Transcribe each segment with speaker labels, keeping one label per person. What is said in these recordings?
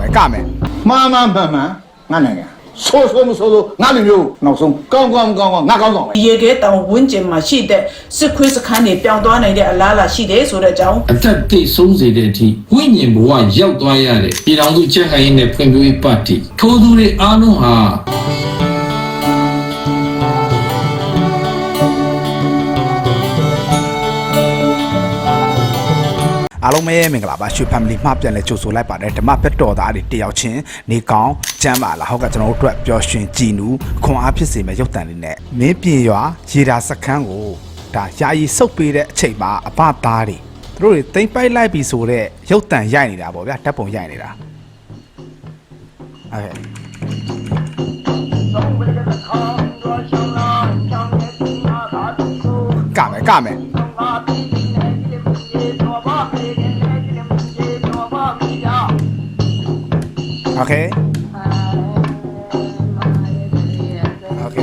Speaker 1: မယ်ကမယ်
Speaker 2: မှန်မှန်မှန်မှန်ငါနိုင်ငံဆိုးဆိုးမဆိုးဆိုးငါလူမျိုးနောက်ဆုံးကောင်းကောင်းကောင်းကောင်းငါကောင်းဆောင်ပဲ
Speaker 3: ရေခဲတောင်ဝန်းကျင်မှာရှိတဲ့စစ်ခွေးစခန်းတွေပြောင်းသွားနိုင်တဲ့အလားအလာရှိတယ်ဆိုတဲ့အကြောင်း
Speaker 4: အသက်တိတ်ဆုံးစေတဲ့အထိဝိညာဉ်ဘဝရောက်သွားရတဲ့ပြည်တော်စုချက်ခိုင်ရေးနဲ့ဖွံ့ဖြိုးရေးပါတီထိုးသူတွေအားလုံးဟာ
Speaker 1: အားလုံးပဲမင်္ဂလာပါရွှေ family မှပြန်လဲကြိုဆိုလိုက်ပါတယ်ဓမ္မဘက်တော်သားတွေတယောက်ချင်းနေကောင်းကျမ်းပါလားဟုတ်ကဲ့ကျွန်တော်တို့အတွက်ပျော်ရွှင်ကြည်နူးခွန်အားဖြစ်စေမယ့်ရုပ်တံလေးနဲ့မင်းပြင်ရွာရေတာစခန်းကိုဒါယာယီစုပ်ပေးတဲ့အချိန်မှာအပသားတွေသူတို့တွေတိမ့်ပိုက်လိုက်ပြီဆိုတော့ရုပ်တံရိုက်နေတာပေါ့ဗျာဓာတ်ပုံရိုက်နေတာအဲကမယ်ကမယ် โอเคโอเค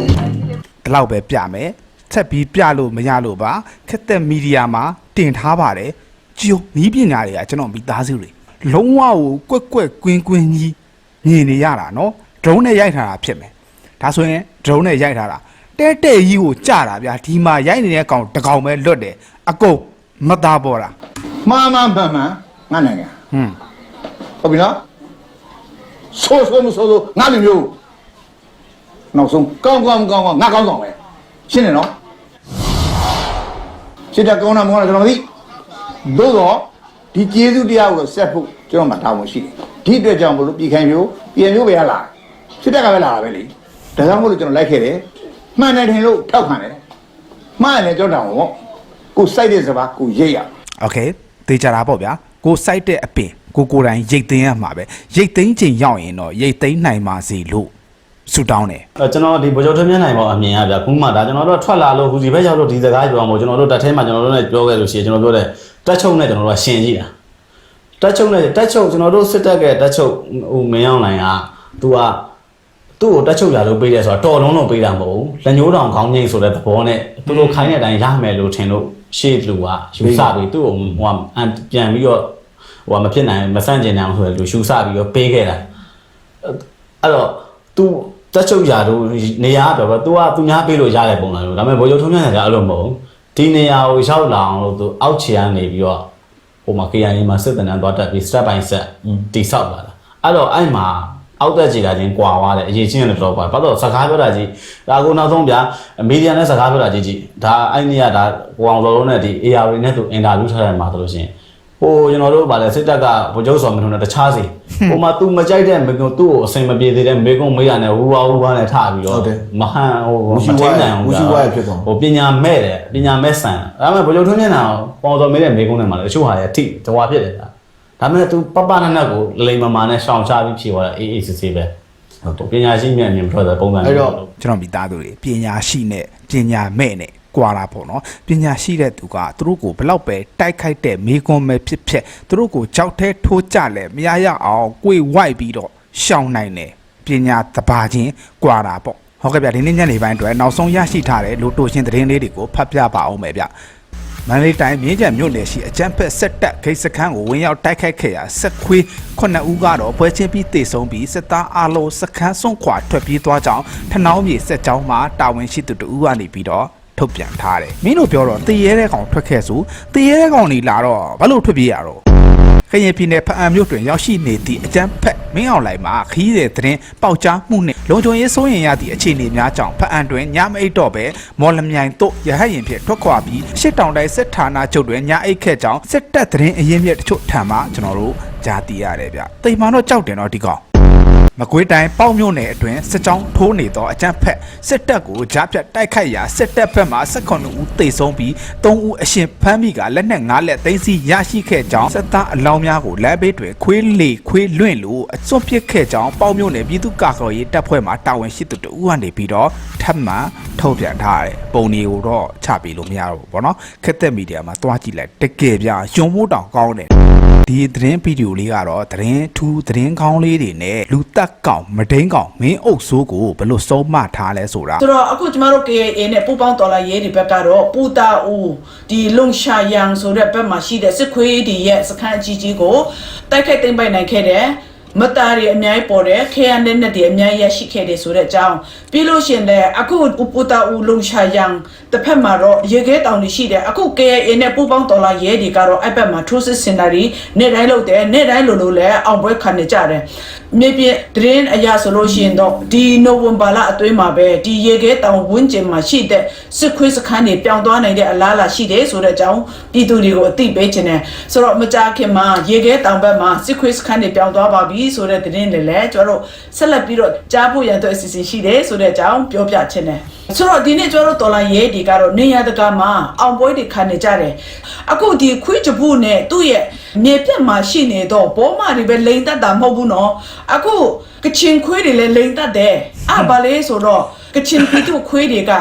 Speaker 1: ဒီလောက်ပဲပြမယ်ဆက်ပြီးပြလို့မရလို့ပါခက်သက်မီဒီယာမှာတင်ထားပါတယ်ကြိုမီးပညာတွေကကျွန်တော်မိသားစုတွေလုံးဝကိုကွက်ကွက်ကွင်းကွင်းကြီးမြင်နေရတာเนาะဒရုန်းနဲ့ရိုက်ထားတာဖြစ်မယ်ဒါဆိုရင်ဒရုန်းနဲ့ရိုက်ထားတာတဲတဲကြီးကိုကြတာဗျာဒီမှာရိုက်နေတဲ့ကောင်တစ်ကောင်ပဲလွတ်တယ်အကုန်မသားပေါ်တာ
Speaker 2: မှန်မှန်မှန်မှန်ငါနိုင်ငံ
Speaker 1: ဟွန်း
Speaker 2: ဟုတ်ပြီနော်ဆိုးဆိုးမဆိုးဆိုးငါလူမျိုးနောက်ဆုံးကောင်းကောင်းကောင်းကောင်းငါကောင်းဆောင်ပဲရှင်းတယ်နော်ရှင်းတဲ့ကောင်းတာမဟုတ်လားကျွန်တော်မသိသို့တော့ဒီကျေးဇူးတရားကိုဆက်ဖို့ကျွန်တော်မှတာဝန်ရှိတယ်ဒီအတွက်ကြောင့်မလို့ပြည်ခိုင်မျိုးပြည်မျိုးပဲရလာရှင်းတဲ့ကပဲလာတာပဲလေဒါကြောင့်မို့လို့ကျွန်တော်လိုက်ခဲ့တယ်မှန်တယ်ထင်လို့ထောက်ခံတယ်မှန်တယ်ကြောက်တာပေါ့ကိုစိုက်တဲ့စပါးကိုရိတ်ရ
Speaker 1: โอเค သေချာတာပေါ့ဗျာကိုစိုက်တဲ့အပင်ကိုကိုယ်တိုင်ရိတ်သိမ်းရမှာပဲရိတ်သိမ်းချိန်ရောက်ရင်တော့ရိတ်သိမ်းနိုင်ပါစေလို့ဆူတောင်းတယ်
Speaker 5: အဲကျွန်တော်ဒီဗကြုံထွန်းမြတ်နိုင်ပေါ့အမြင်ရဗျခုမှဒါကျွန်တော်တို့ထွက်လာလို့ဟူစီဘက်ရောက်လို့ဒီစကားပြောအောင်မို့ကျွန်တော်တို့တက်ထဲမှာကျွန်တော်တို့လည်းပြောခဲ့လို့ရှိရင်ကျွန်တော်ပြောတယ်တက်ချုပ်နဲ့ကျွန်တော်တို့ကရှင်ကြည့်တာတက်ချုပ်နဲ့တက်ချုပ်ကျွန်တော်တို့စစ်တပ်ကတက်ချုပ်ဟိုမင်းအောင်လိုင်က तू က သူ့ကိုတက်ချုပ်လာလို့ပေးတယ်ဆိုတာတော်လုံးလုံးပေးတာမဟုတ်ဘူးလက်ညှိုးတောင်ခေါင်းငိမ့်ဆိုတဲ့သဘောနဲ့သူတို့ခိုင်းတဲ့အတိုင်းရမယ်လို့ထင်လို့ရှေ့လူကယူဆပြီးသူ့ကိုဟိုကပြန်ပြီးတော့ဟိုကမဖြစ်နိုင်မဆန့်ကျင်နိုင်အောင်ဆိုတဲ့လူရှူဆပြီးတော့ပေးခဲ့တာ အဲ့တော့ तू တက်ချုပ်ရာတို့နေရာပြောတော့ तू ကသူများပေးလို့ရတဲ့ပုံစံမျိုးဒါပေမဲ့ဘိုးချုပ်ထုံးမြတ်ကအဲ့လိုမဟုတ်ဘူးဒီနေရာကိုရောက်လာအောင်လို့ तू အောက်ခြေကနေပြီးတော့ဟိုမှာ KNY မှာစစ်တမ်းသွားတက်ပြီး step by step တိဆောက်လာတာအဲ့တော့အဲ့မှာ အောက်တက်ခြေတာချင်းကွာသွားတယ်အရေးချင်းလည်းတော့ကွာဘာလို့စကားပြောတာကြီးဒါကိုနောက်ဆုံးဗျာမီဒီယာနဲ့စကားပြောတာကြီးကြီးဒါအဲ့နေရဒါကိုအောင်စော်လုံးနဲ့ဒီ AR နဲ့သူအင်တာဗျူးထားတယ်မှာဆိုလို့ရှိရင်ဟိုကျွန်တော်တို့ဗာလဲစစ်တပ်ကဗိုလ်ချုပ်စော်မင်းတို့နဲ့တခြားစီဟိုမှာ तू မကြိုက်တဲ့မေကွန်းသူ့ကိုအစိမ်မပြေသေးတဲ့မေကွန်းမေးရနဲ့ဝူဝါဝူဝါနဲ့ထပြီးတော့မဟန်ဟိုမထိန်နိုင်အောင်ဟိုပညာမဲ့တယ်ပညာမဲ့ဆန်ဒါပေမဲ့ဗိုလ်ချုပ်ထွန်းမျက်နှာပေါ်တော်မေးတဲ့မေကွန်းတွေမှာလည်းတချို့ဟာလည်းအထိတဝါဖြစ်တယ် ဒါဒါပေမဲ့ तू ပပနနက်ကိုလိမ်မမာနဲ့ရှောင်ချပြီးဖြေသွားတာအေးအေးဆေးဆေးပဲဟုတ်တယ်ပညာရှိမြတ်အမြင်မထွက်တဲ့ပုံစံ
Speaker 2: အဲ့တော့
Speaker 1: ကျွန်တော်မိသားစုတွေပညာရှိနဲ့ပညာမဲ့နဲ့ကွာတာပေါ့နော်ပညာရှိတဲ့သူကသူတို့ကိုဘလောက်ပဲတိုက်ခိုက်တဲ့မိကွန်ပဲဖြစ်ဖြစ်သူတို့ကိုကြောက်ထဲထိုးကြလဲမရရအောင်ကိုယ်ဝိုက်ပြီးတော့ရှောင်နိုင်တယ်ပညာတဘာချင်းကွာတာပေါ့ဟုတ်ကဲ့ဗျဒီနေ့ညနေပိုင်းအတွက်နောက်ဆုံးရရှိထားတဲ့လိုတိုရှင်သတင်းလေးတွေကိုဖတ်ပြပါအောင်မယ်ဗျ မန္တလေးတိုင်းမြင်းကြံမြို့နယ်ရှိအကျန်းဖက်ဆက်တက်ဂိတ်စခန်းကိုဝင်ရောက်တိုက်ခိုက်ခဲ့ရာဆက်ခွေး9ဦးကတော့ပွဲချင်းပြီးတေဆုံးပြီးစစ်သားအလုံးစခန်းစွန့်ခွာထွက်ပြေးသွားကြောင်းထနောင်းမြေဆက်ကြောင်းမှာတာဝန်ရှိသူတဦးကနေပြီးတော့ထုတ်ပြန်ထားတယ်မင်းတို့ပြောတော့တည်ရဲတဲ့ကောင်ထွက်ခဲ့ဆိုတည်ရဲတဲ့ကောင်ကြီးလာတော့ဘာလို့ထွက်ပြေးရတော့ ခရင်ပြည်နယ်ဖအံမြို့တွင်ရောက်ရှိနေသည့်အကြမ်းဖက်မင်းအောင်လှိုင်မှာခီးတဲ့သတင်းပေါက်ကြားမှုနှင့်လုံခြုံရေးစိုးရင်ရသည့်အခြေအနေများကြောင့်ဖအံတွင်ညမအိတ်တော့ပဲမော်လမြိုင်တို့ရဟတ်ရင်ဖြင့်ထွက်ခွာပြီးရှစ်တောင်တိုင်းစစ်ဌာနချုပ်တွင်ညအိတ်ခဲ့ကြောင်းစစ်တပ်သတင်းအရင်းမြစ်တချို့ထံမှကျွန်တော်တို့ကြားသိရတယ်ဗျ။တိမ်မာတော့ကြောက်တယ်တော့ဒီကောင် မကွေးတိုင်းပေါ့မြို့နယ်အတွင်းစစ်ကြောင်းထိုးနေသောအကြမ်းဖက်စစ်တပ်ကိုကြားဖြတ်တိုက်ခိုက်ရာစစ်တပ်ဘက်မှ18ဦးသေဆုံးပြီး3ဦးအရှင်ဖမ်းမိကလက်နက်5လက်သိမ်းဆီးရရှိခဲ့ကြောင်းစစ်သားအလောင်းများကိုလက်ဘေးတွင်ခွေးလေခွေးလွင့်လို့အစွန့်ပစ်ခဲ့ကြောင်းပေါ့မြို့နယ်ပြည်သူ့ကာကွယ်ရေးတပ်ဖွဲ့မှတာဝန်ရှိသူတို့ကနေပြီးတော့ထပ်မံထုတ်ပြန်ထားတယ်ပုံတွေကိုတော့ချပေးလို့မရတော့ဘူးပေါ့နော်ခက်သက်မီဒီယာမှာတွားကြည့်လိုက်တကယ်ပြရုံမိုးတောင်ကောင်းတယ် ဒီသတင်းဗီဒီယိုလေးကတော့သတင်းထူးသတင်းကောင်းလေးတွေနဲ့လူတက်ကောင်မဒိန်ကောင်မင်းအုပ်ဆိုးကိုဘယ်လိုစုံမထားလဲဆိုတာ
Speaker 3: ဆိုတော့အခုကျမတို့ KAA နဲ့ပူပေါင်းတော်လာရေးတွေဘက်ကတော့ပူတာဦးဒီလုံရှာယန်ဆိုတဲ့ဘက်မှာရှိတဲ့စစ်ခွေးတွေရဲ့စခန်းအကြီးကြီးကိုတိုက်ခိုက်သိမ်းပိုက်နိုင်ခဲ့တယ်မသားတွေအများကြီးပေါ်တယ်ခေယနဲ့နဲ့တွေအများကြီးရရှိခဲ့တယ်ဆိုတဲ့အကြောင်းပြီးလို့ရှရင်လည်းအခုဥပတာဦးလုံရှာယံ တစ်ဖက်မှာတော့ရေခဲတောင်တွေရှိတယ်အခု KA နဲ့ပူပေါင်းတော်လာရဲတွေကတော့အဲ့ဘက်မှာထိုးစစ်စင်တာတွေနေ့တိုင်းလုပ်တယ်နေ့တိုင်းလိုလိုလည်းအောင်ပွဲခံနေကြတယ်မြေပြင်သတင်းအရာဆိုလို့ရှိရင်တော့ဒီနိုဝင်ဘာလအတွင်းမှာပဲဒီရေခဲတောင်ဝန်းကျင်မှာရှိတဲ့စစ်ခွေးစခန်းတွေပြောင်းသွားနိုင်တဲ့အလားအလာရှိတယ်ဆိုတဲ့အကြောင်းပြည်သူတွေကိုအသိပေးခြင်းတယ်ဆိုတော့မကြာခင်မှာရေခဲတောင်ဘက်မှာစစ်ခွေးစခန်းတွေပြောင်းသွားပါပြီဆိုတဲ့သတင်းတွေလည်းကျွန်တော်တို့ဆက်လက်ပြီးတော့ကြားဖို့ရန်အတွက်အစီအစဉ်ရှိတယ်ဆိုတဲ့အကြောင်းပြောပြခြင်းတယ် ဆိုတော့ဒီနေ့ကျွန်တော်တို့တော်လိုင်းရဲဒီကတော့နေရတကာမှာအောင်ပွဲတွေခံနေကြတယ်အခုဒီခွေးကြပုနဲ့သူ့ရဲ့မြေပြတ်မှာရှိနေတော့ဘောမတွေပဲလိန်တက်တာမဟုတ်ဘူးနော်အခုကချင်ခွေးတွေလည်းလိန်တက်တယ်အဘာလဲဆိုတော့ ကချင်ပြည်သူခွေးတွေက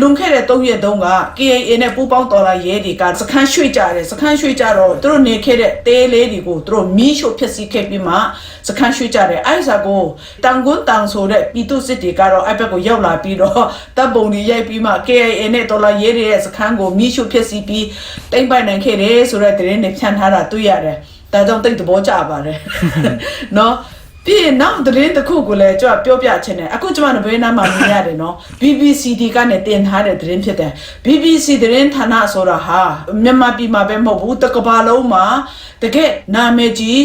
Speaker 3: လွန်ခဲ့တဲ့3ရက်တုန်းက KAA နဲ့ပူးပေါင်းတော်လာရဲတွေကစခန်းရွှေ့ကြတယ်စခန်းရွှေ့ကြတော့သူတို့နေခဲ့တဲ့တဲလေးတွေကိုသူတို့မီးရှို့ဖျက်ဆီးခဲ့ပြီးမှစခန်းရွှေ့ကြတယ်အဲ့ဒါကိုတန်ကွန်းတန်ဆိုတဲ့ပြည်သူစစ်တွေကတော့အဲ့ဘက်ကိုရောက်လာပြီးတော့တပ်ပုံတွေရိုက်ပြီးမှ KAA နဲ့တော်လာရဲတွေရဲ့စခန်းကိုမီးရှို့ဖျက်ဆီးပြီးတိမ့်ပိုင်နိုင်ခဲ့တယ်ဆိုတဲ့သတင်းတွေဖြန့်ထားတာတွေ့ရတယ်ဒါကြောင့်တိတ်သဘောကျပါတယ်နော် ပြီးရင်နောက်သတင်းတစ်ခုကိုလည်းကျွန်တော်ပြောပြချင်တယ်အခုကျွန်မတို့ဘေးနားမှာမြင်ရတယ်နော် BBC ဒီကနေတင်ထားတဲ့သတင်းဖြစ်တယ် BBC သတင်းဌာနဆိုတာဟာမြန်မာပြည်မှာပဲမဟုတ်ဘူးတစ်ကမ္ဘာလုံးမှာတကယ်နာမည်ကြီး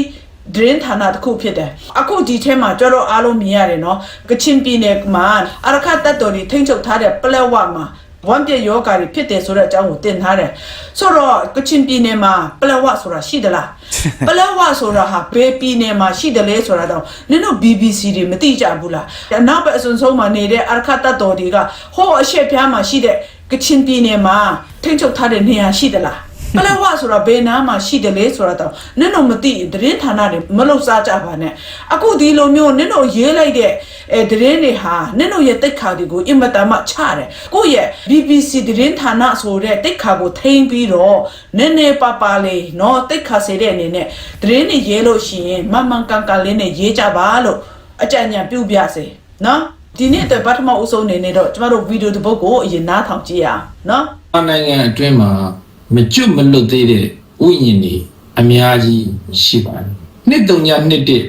Speaker 3: ဒရင်ဌာနတစ်ခုဖြစ်တယ်အခုဒီထဲမှာကျွန်တော်အားလုံးမြင်ရတယ်နော်ကချင်ပြည်နယ်မှာအရခတ်တပ်တော်တွေထိန်းချုပ်ထားတဲ့ပလက်ဝမှာ ဝမ်ပြည့်ယောဂါတွေဖြစ်တယ်ဆိုတဲ့အကြောင်းကိုတင်ထားတယ်ဆိုတော့ကချင်ပြည်နယ်မှာပလက်ဝဆိုတာရှိသလားပလက်ဝဆိုတာဟာဘယ်ပြည်နယ်မှာရှိတယ်လဲဆိုတာတော့နင်တို့ BBC တွေမသိကြဘူးလားအနောက်ဘက်အစွန်ဆုံးမှာနေတဲ့အာခတ်တပ်တော်တွေကဟိုအရှက်ပြားမှာရှိတဲ့ကချင်ပြည်နယ်မှာထိန်းချုပ်ထားတဲ့နေရာရှိသလား ပလက်ဝဆိုတာဘယ်နားမှာရှိတယ်လဲဆိုတာတော့နင်တို့မသိဘူးသတင်းဌာနတွေမလုံစားကြပါနဲ့အခုဒီလိုမျိုးနင်တို့ရေးလိုက်တဲ့အဲသတင်းတွေဟာနင်တို့ရဲ့တိတ်ခါတွေကိုအင်မတန်မှချတယ်ကိုယ့်ရဲ့ BBC သတင်းဌာနဆိုတဲ့တိတ်ခါကိုထိန်းပြီးတော့နည်းနည်းပါပါလေးเนาะတိတ်ခါစေတဲ့အနေနဲ့သတင်းတွေရေးလို့ရှိရင်မမှန်ကန်ကန်လေးနဲ့ရေးကြပါလို့အကြံဉာဏ်ပြုပြစေเนาะဒီနေ့အတွက်ပထမအဦးဆုံးအနေနဲ့တော့ကျမတို့ဗီဒီယိုတစ်ပုဒ်ကိုအရင်နားထောင်ကြည့်ရအောင်เนาะ
Speaker 4: နိုင်ငံအတွင်းမှာ မကျွတ်မလွတ်သေးတဲ့ဥယျာဉ်တွေအများကြီးရှိပါတယ်နှစ်တုံညာနှစ်တစ်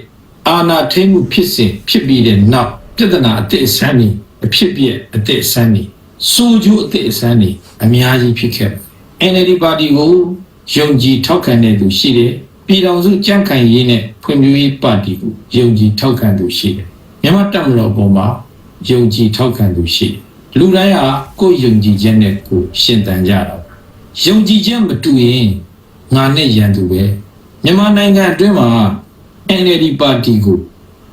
Speaker 4: အာနာထိမှုဖြစ်စဉ်ဖြစ်ပြီးတဲ့နောက်ပြဿနာအသစ်အဆန်းတွေအဖြစ်ပြက်အသစ်အဆန်းတွေစိုးကျိုးအသစ်အဆန်းတွေအများကြီးဖြစ်ခဲ့တယ် NLD ပါတီကိုယုံကြည်ထောက်ခံတဲ့သူရှိတယ်ပြည်တော်စုကြံ့ခိုင်ရေးနဲ့ဖွံ့ဖြိုးရေးပါတီကိုယုံကြည်ထောက်ခံသူရှိတယ်မြန်မာတပ်မတော်ပေါ်မှာယုံကြည်ထောက်ခံသူရှိတယ်လူတိုင်းဟာကိုယ်ယုံကြည်ချက်နဲ့ကိုယ်ရှင်သန်ကြတာ ယုံကြည်ချက်မတူရင်ငါနဲ့ရန်သူပဲမြန်မာနိုင်ငံအတွင်းမှာ NLD ပါတီကို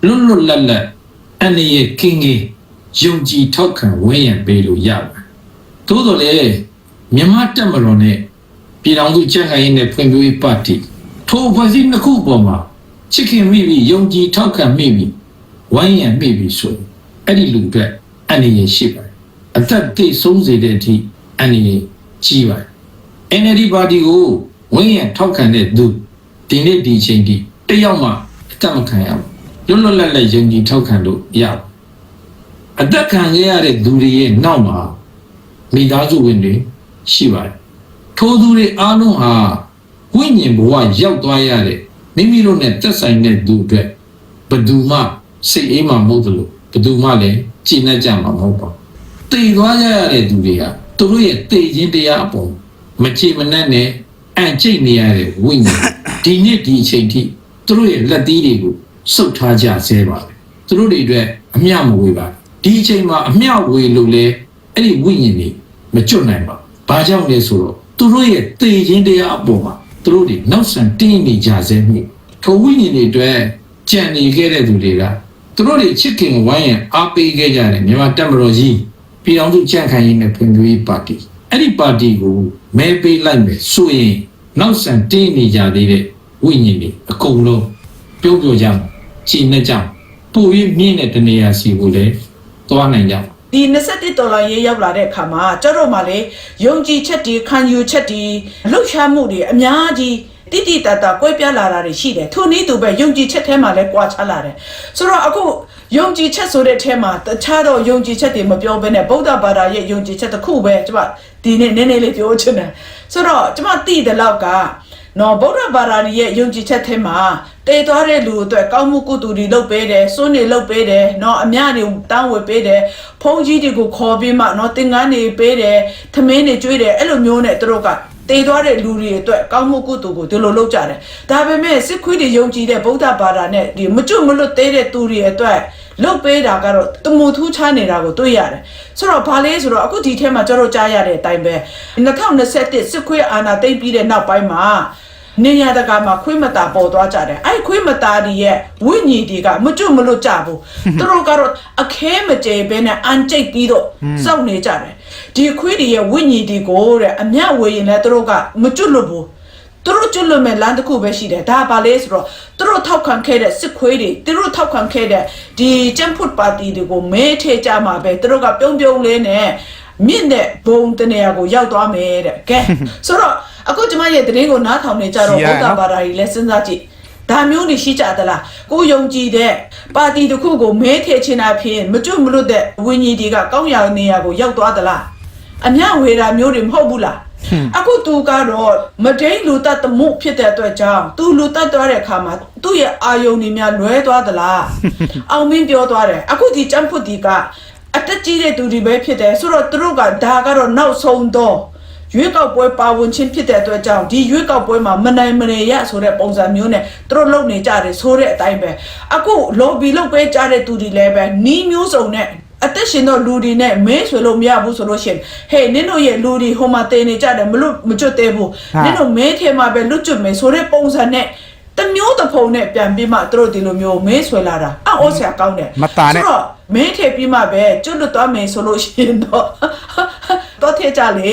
Speaker 4: လွတ်လွတ်လပ်လပ်အနေရကင်းကင်းယုံကြည်ထောက်ခံဝန်းရံပေးလို့ရပါတယ်သို့တော်လည်းမြန်မာတပ်မတော်နဲ့ပြည်ထောင်စုကြံ့ခိုင်ရေးနဲ့ဖွံ့ဖြိုးရေးပါတီထိုဖွဲ့စည်းနှစ်ခုပေါ်မှာချစ်ခင်မိပြီးယုံကြည်ထောက်ခံမိပြီးဝန်းရံမိပြီးဆိုရင်အဲ့ဒီလူအတွက်အနေရရှိပါတယ်အသက်သိဆုံးစေတဲ့အထိအနေရကြီးပါတယ် NLD ပါတီကိုဝန်းရံထောက်ခံတဲ့သူဒီနေ့ဒီအချိန်ထိတစ်ယောက်မှအသက်မခံရဘူးလွတ်လွတ်လပ်လပ်ယုံကြည်ထောက်ခံလို့ရဘူးအသက်ခံရရတဲ့သူတွေရဲ့နောက်မှာမိသားစုဝင်တွေရှိပါတယ်ထိုသူတွေအားလုံးဟာဝိညာဉ်ဘဝရောက်သွားရတဲ့မိမိတို့နဲ့သက်ဆိုင်တဲ့သူအတွက်ဘယ်သူမှစိတ်အေးမှမဟုတ်သလိုဘယ်သူမှလည်းကြည်နှက်ကြမှာမဟုတ်ပါဘူးတည်သွားရရတဲ့သူတွေဟာသူတို့ရဲ့တည်ခြင်းတရားအပေါ် မချေမနှက်နဲ့အံ့ကျိတ်နေရတဲ့ဝိညာဉ်ဒီနေ့ဒီအချိန်ထိသူတို့ရဲ့လက်သီးတွေကိုစုပ်ထားကြဆဲပါပဲသူတို့တွေအတွက်အမျှမဝေပါဒီအချိန်မှာအမျှဝေလို့လေအဲ့ဒီဝိညာဉ်တွေမကျွတ်နိုင်ပါဘူးဘာကြောင့်လဲဆိုတော့သူတို့ရဲ့တည်ခြင်းတရားအပေါ်မှာသူတို့တွေနောက်ဆန်တင်းနေကြဆဲမှုထိုဝိညာဉ်တွေအတွက်ကြံနေခဲ့တဲ့သူတွေကသူတို့တွေချစ်ခင်ဝိုင်းရန်အားပေးခဲ့ကြတယ်မြန်မာတပ်မတော်ကြီးပြည်အောင်စုကြံ့ခိုင်ရေးနဲ့ဖွံ့ဖြိုးရေးပါတီအဲ့ဒီ ပါတီကိုမဲပေးလိုက်မယ်ဆိုရင်နောက်ဆန်တင်းနေကြသေးတဲ့ဝိညာဉ်တွေအကုန်လုံးပြုံးပြကြမှာကြည်နေကြမှာပိုပြီးမြင့်တဲ့တနေရာစီကိုလည်းသွားနိုင်ကြမှာ
Speaker 3: ဒီ21ဒေါ်လာရေးရောက်လာတဲ့အခါမှာကျတော့မှလေယုံကြည်ချက်တွေခံယူချက်တွေလှုပ်ရှားမှုတွေအများကြီးတိတိတတ်တာကွဲပြားလာတာတွေရှိတယ်ထိုနည်းသူပဲယုံကြည်ချက်ထဲမှာလည်းကွာခြားလာတယ်ဆိုတော့အခု ယုံကြည်ချက်ဆိုတဲ့ထဲမှာတခြားတော့ယုံကြည်ချက်တွေမပြောဘဲနဲ့ဗုဒ္ဓဘာသာရဲ့ယုံကြည်ချက်တစ်ခုပဲကျမဒီနေ့နည်းနည်းလေးပြောချင်တယ်ဆိုတော့ကျမသိတဲ့လောက်ကနော်ဗုဒ္ဓဘာသာရဲ့ယုံကြည်ချက်ထဲမှာတည်သွားတဲ့လူအတွက်ကောင်းမှုကုသိုလ်တွေလုပ်ပေးတယ်စွန့်နေလုပ်ပေးတယ်နော်အမြတွေတောင်းဝေပေးတယ်ဖုန်းကြီးတွေကိုခေါ်ပြီးမှနော်သင်္ကန်းတွေပေးတယ်သမင်းတွေကျွေးတယ်အဲ့လိုမျိုးနဲ့သူတို့က တည်သွားတဲ့လူတွေအတွက်ကောင်းမှုကုသိုလ်ကိုဒီလိုလုပ်ကြတယ်ဒါပေမဲ့စစ်ခွေးတွေယုံကြည်တဲ့ဗုဒ္ဓဘာသာနဲ့ဒီမကျွတ်မလွတ်သေးတဲ့သူတွေအတွက်လုတ်ပေးတာကတော့တမူထူးခြားနေတာကိုတွေ့ရတယ်ဆိုတော့ဘာလဲဆိုတော့အခုဒီထဲမှာကျွန်တော်ကြားရတဲ့အတိုင်းပဲ2021စစ်ခွေးအာဏာသိမ်းပြီးတဲ့နောက်ပိုင်းမှာနေရတကာမှာခွေးမတာပေါ်သွားကြတယ်အဲ့ခွေးမတာတွေရဲ့ဝိညာဉ်တွေကမကျွတ်မလွတ်ကြဘူးသူတို့ကတော့အခဲမကျေဘဲနဲ့အန်ကျိတ်ပြီးတော့စောင့်နေကြတယ် ဒီခွေးတွေရဲ့ဝိညာဉ်တွေကိုတဲ့အမျက်ဝေရင်လည်းသူတို့ကမကျွတ်လွတ်ဘူးသူတို့ကျွတ်လွတ်မဲ့လမ်းတစ်ခုပဲရှိတယ်ဒါပါလေဆိုတော့သူတို့ထောက်ခံခဲ့တဲ့စစ်ခွေးတွေသူတို့ထောက်ခံခဲ့တဲ့ဒီကျန်းဖုတ်ပါတီတွေကိုမဲထဲကြမှာပဲသူတို့ကပြုံးပြုံးလေးနဲ့မြင့်တဲ့ဘုံတနေရာကိုရောက်သွားမယ်တဲ့ကဲဆိုတော့အခုကျမရဲ့တရင်ကိုနားထောင်နေကြတော့
Speaker 1: ရှိရ
Speaker 3: ဘု
Speaker 1: နော်
Speaker 3: ရားဘာသာကြီးလဲစဉ်းစားကြည့်ဒါမျိုးနေရှိကြသလားကိုယုံကြည်တဲ့ပါတီတစ်ခုကိုမဲထည့်ချင်တာဖြစ်ရင်မကျွတ်မလွတ်တဲ့ဝိညာဉ်တွေကကောင်းရာနေရာကိုရောက်သွားသလား အမျှဝေတာမျိုးတွေမဟုတ်ဘူးလားအခုသူကတော့မဒိန်လူတတ်တမှုဖြစ်တဲ့အတွက်ကြောင့်သူလူတတ်သွားတဲ့အခါမှာသူ့ရဲ့အာယုန်တွေများလွဲသွားသလားအောင်မင်းပြောသွားတယ်အခုဒီចံဖုတ်ဒီကအတက်ကြီးတဲ့သူတွေပဲဖြစ်တယ်ဆိုတော့သူတို့ကဒါကတော့နောက်ဆုံးတော့ရွေးကောက်ပွဲပါဝင်ခြင်းဖြစ်တဲ့အတွက်ကြောင့်ဒီရွေးကောက်ပွဲမှာမနိုင်မနေရဆိုတဲ့ပုံစံမျိုးနဲ့သူတို့လုပ်နေကြတယ်ဆိုတဲ့အတိုင်းပဲအခု lobby လုပ်ပေးကြတဲ့သူတွေလည်းပဲနီးမျိုးစုံနဲ့ အသက်ရှင်တော့လူတွေနဲ့မင်းဆွေလို့မရဘူးဆိုလို့ရှရင်ဟေးနင်တို့ရဲ့လူတွေဟိုမှာတင်နေကြတယ်မလို့မကျွတ်သေးဘူး
Speaker 1: ဟာ
Speaker 3: နင်တို့မဲထဲမှာပဲလွတ်ကျွတ်မယ်ဆိုတဲ့ပုံစံနဲ့တမျိုးတစ်ဖုံနဲ့ပြန်ပြီးမှသူတို့ဒီလိုမျိုးမဲဆွဲလာတာအော်ဆရာကောင်းတယ်
Speaker 1: မตาနဲ့
Speaker 3: ဆိုတော့မင်းထည့်ပြီးမှပဲကျွတ်လွတ်သွားမယ်ဆိုလို့ရှိရင်တော့တော့ထည့်ကြလေ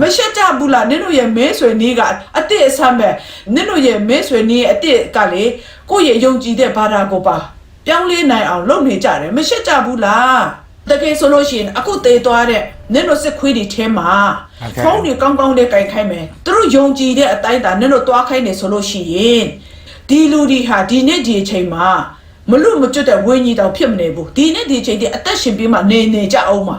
Speaker 3: မရှက်ကြဘူးလားနင်တို့ရဲ့မဲဆွေနီးကအတစ်အဆမ်းပဲနင်တို့ရဲ့မဲဆွေနီးရဲ့အတစ်ကလေကိုယ့်ရဲ့ယုံကြည်တဲ့ဘာသာကိုပါ ပြောင်းလဲနိုင်အောင်လုပ်နေကြတယ်မရှက်ကြဘူးလားတကယ်ဆိုလို့ရှိရင်အခုသေးသွားတဲ့နင်တို့စစ်ခွေးတွေထဲမှာ
Speaker 1: Okay.
Speaker 3: ဖုန်းတွေကောင်းကောင်းလေးကင်ခိုင်းမယ်သူတို့ယုံကြည်တဲ့အတိုင်းတာနင်တို့သွားခိုင်းနေဆိုလို့ရှိရင်ဒီလူဒီဟာဒီနေ့ဒီအချိန်မှာ မလွတ်မကျွတ်တဲ့ဝိညာဉ်တောင်ဖြစ်မနေဘူးဒီနေ့ဒီချိန်ဒီအသက်ရှင်ပြီးမှနေနေကြအောင်ပါ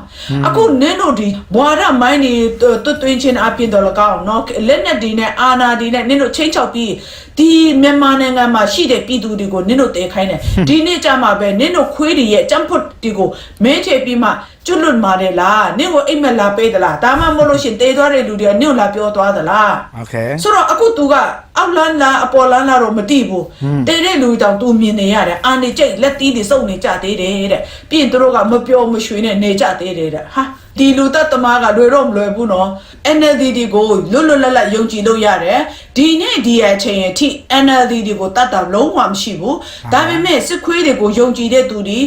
Speaker 3: အခုနင်းတို့ဒီဘွာရမိုင်းနေတွတ်တွင်းချင်းအပြင်တော်လကောက်နော်လက်နဲ့ဒီနဲ့အာနာဒီနဲ့နင်းတို့ချင်းချောက်ပြီးဒီမြန်မာနိုင်ငံမှာရှိတဲ့ပြည်သူတွေကိုနင်းတို့တဲခိုင်းတယ်ဒီနေ့ကြမှာပဲနင်းတို့ခွေးတွေရဲ့ကြံဖွတ်တွေကိုမင်းချေပြီးမှ ကျွလွန်ပါတယ်လားနင့်ကိုအိမ်မက်လာပေးသလားဒါမှမဟုတ်လို့ရှင်တေးသွားတဲ့လူတွေကနင့်ကိုလာပြောသွားသလား
Speaker 1: okay
Speaker 3: ဆိုတော့အခု तू ကအောက်လန်းလားအပေါ်လန်းလားတော့မသိဘူးတေးတဲ့လူတောင် तू မြင်နေရတယ်အာနေကြိတ်လက်တီးတွေစုပ်နေကြသေးတယ်တဲ့ပြီးရင်သူတို့ကမပြောမရွှေနဲ့နေကြသေးတယ်တဲ့ဟာ ဒီလူသက်သမားကလွယ်တော့မလွယ်ဘူးနော် NLD ဒီကိုလွတ်လွတ်လပ်လပ်ယုံကြည်လို့ရတယ်ဒီနေ့ဒီအချိန်အထိ NLD ဒီကိုတတ်တာလုံးဝမရှိဘူးဒါပေမဲ့စစ်ခွေးတွေကိုယုံကြည်တဲ့သူတွေ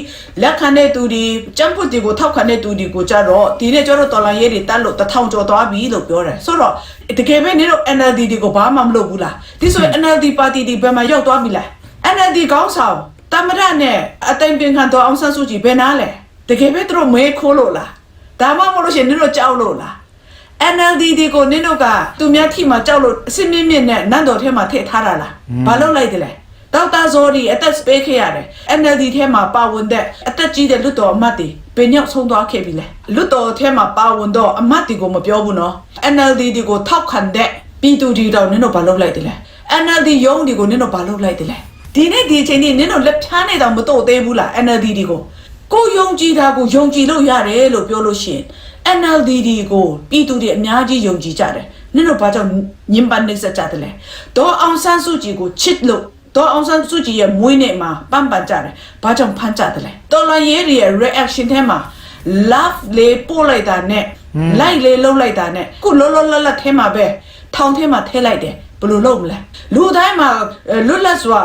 Speaker 3: လက်ခံတဲ့သူတွေကြမ်းဖွတ်တွေကိုထောက်ခံတဲ့သူတွေကိုကြတော့ဒီနေ့ကျတော့တော်လိုင်းရေးတွေတတ်လို့တထောင်ကျော်သွားပြီလို့ပြောတယ်ဆိုတော့တကယ်ပဲနင်တို့ NLD တွေကိုဘာမှမလုပ်ဘူးလားဒီဆိုရင် NLD ပါတီဒီဘယ်မှာရောက်သွားပြီလဲ NLD ကောင်းဆောင်တမရနဲ့အတိုင်ပင်ခံတော်အောင်ဆန်းစုကြည်ဘယ်နာလဲတကယ်ပဲသူတို့မဲခိုးလို့လား ဒါမှမဟုတ်လို့ရှိရင်နင်တို့ကြောက်လို့လား NLD ဒီကိုနင်တို့ကသူများထိမှကြောက်လို့အစစ်မြင့်မြင့်နဲ့နန်းတော်ထဲမှာထည့်ထားတာလားဘာလုပ်လိုက်တယ်လဲဒေါက်တာဇော်ဒီအသက်စပေးခဲ့ရတယ် NLD ထဲမှာပါဝင်တဲ့အသက်ကြီးတဲ့လွတ်တော်အမတ်တွေဘယ်ညောက်ဆုံးသွားခဲ့ပြီလဲလွတ်တော်ထဲမှာပါဝင်တော့အမတ်တွေကိုမပြောဘူးနော် NLD ဒီကိုထောက်ခံတဲ့ပြည်သူတွေတော့နင်တို့ဘာလုပ်လိုက်တယ်လဲ NLD ရုံးဒီကိုနင်တို့ဘာလုပ်လိုက်တယ်လဲဒီနေ့ဒီအချိန်នេះနင်တို့လက်ဖြားနေတော့မတော့သေးဘူးလား NLD ဒီကို ကိုယုံကြည်တာကိုယုံကြည်လို့ရတယ်လို့ပြောလို့ရှိရင် NLD ဒီကိုပြည်သူတွေအများကြီးယုံကြည်ကြတယ်နင်တို့ဘာကြောင့်ညင်ပန်းနေစကြတယ်လဲဒေါ်အောင်ဆန်းစုကြည်ကိုချစ်လို့ဒေါ်အောင်ဆန်းစုကြည်ရဲ့မွေးနေ့မှာပန်းပန်ကြတယ်ဘာကြောင့်ဖမ်းကြတယ်လဲတော်လန်ရေးတွေရဲ့ reaction ထဲမှာ love လေးပို့လိုက်တာနဲ့ like လေးလှုပ်လိုက်တာနဲ့ခုလောလောလတ်လတ်ထဲမှာပဲထောင်ထဲမှာထဲလိုက်တယ်ဘယ်လိုလုပ်မလဲလူတိုင်းမှာအဲလွတ်လပ်စွာ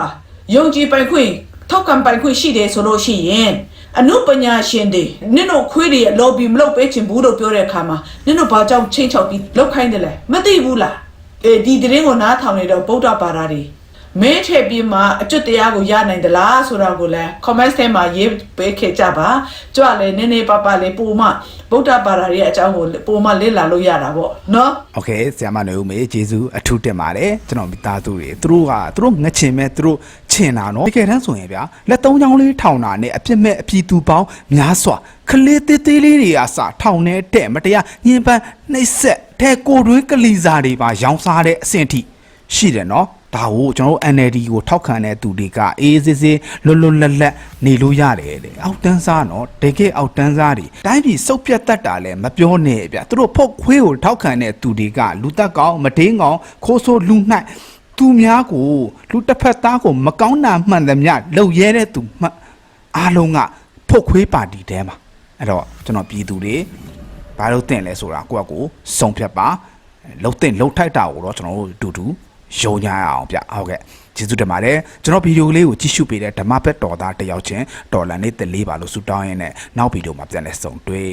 Speaker 3: ယုံကြည်ပိုင်ခွင့်ထောက်ခံပိုင်ခွင့်ရှိတယ်ဆိုလို့ရှိရင် အနုပညာရှင်တွေနင်တို့ခွေးတွေရဲ့ lobby မလုပ်ပေးချင်ဘူးလို့ပြောတဲ့အခါမှာနင်တို့ဘာကြောင့်ချင်းချောက်ပြီးလောက်ခိုင်းတယ်လဲမသိဘူးလားအဲဒီသတင်းကိုနားထောင်နေတော့ဗုဒ္ဓဘာသာတွေ မဲထည့်ပြီးမှအကျွတ်တရားကိုရနိုင်သလားဆိုတာကိုလည်း comment ထဲမှာရေးပေးခဲ့ကြပါကြွလည်းနည်းနည်းပါးပါးလေးပုံမှဗုဒ္ဓဘာသာရဲ့အကြောင်းကိုပုံမှလေ့လာလို့ရတာပေါ့နော်
Speaker 1: โอเคဆရာမနေဦးမေဂျေဇူးအထူးတင်ပါတယ်ကျွန်တော်မိသားစုတွေသူတို့ကသူတို့ငချင်မဲ့သူတို့ချင်တာနော်တကယ်တမ်းဆိုရင်ဗျာလက်သုံးချောင်းလေးထောင်တာနဲ့အပြစ်မဲ့အပြည်သူပေါင်းများစွာခလေးသေးသေးလေးတွေကစထောင်နဲ့တဲ့မတရားညင်ပန်းနှိပ်စက်ထဲကိုတွင်းကလီစာတွေပါရောင်းစားတဲ့အဆင့်ထိ ရှိတယ်နော် ဒါကိုကျွန်တော်တို့ NLD ကိုထောက်ခံတဲ့သူတွေကအေးစစ်စစ်လွတ်လွတ်လပ်လပ်နေလို့ရတယ်တဲ့အောက်တန်းစားနော်တကယ်အောက်တန်းစားတွေတိုင်းပြည်စုပ်ပြတ်တတ်တာလည်းမပြောနဲ့ဗျသူတို့ဖုတ်ခွေးကိုထောက်ခံတဲ့သူတွေကလူတက်ကောင်မဒင်းကောင်ခိုးဆိုးလူနှိုက်သူများကိုလူတစ်ဖက်သားကိုမကောင်းတာမှန်သမျှလှုပ်ရဲတဲ့သူမှတ်အားလုံးကဖုတ်ခွေးပါတီတဲမှာအဲ့တော့ကျွန်တော်ပြည်သူတွေဘာလို့တင်လဲဆိုတာကိုယ့်အကိုစုံဖြတ်ပါလှုပ်တင်လှုပ်ထိုက်တာကိုတော့ကျွန်တော်တို့အတူတူ ယုံညာအောင်ဗျဟုတ်ကဲ့ကျေးဇူးတင်ပါတယ်ကျွန်တော်ဗီဒီယိုလေးကိုကြည့်ရှုပေးတဲ့ဓမ္မဘက်တော်သားတယောက်ချင်းတော်လန်နေတလေးပါလို့ဆုတောင်းရင်းနဲ့နောက်ဗီဒီယိုမှာပြန်လည်ဆုံတွေ့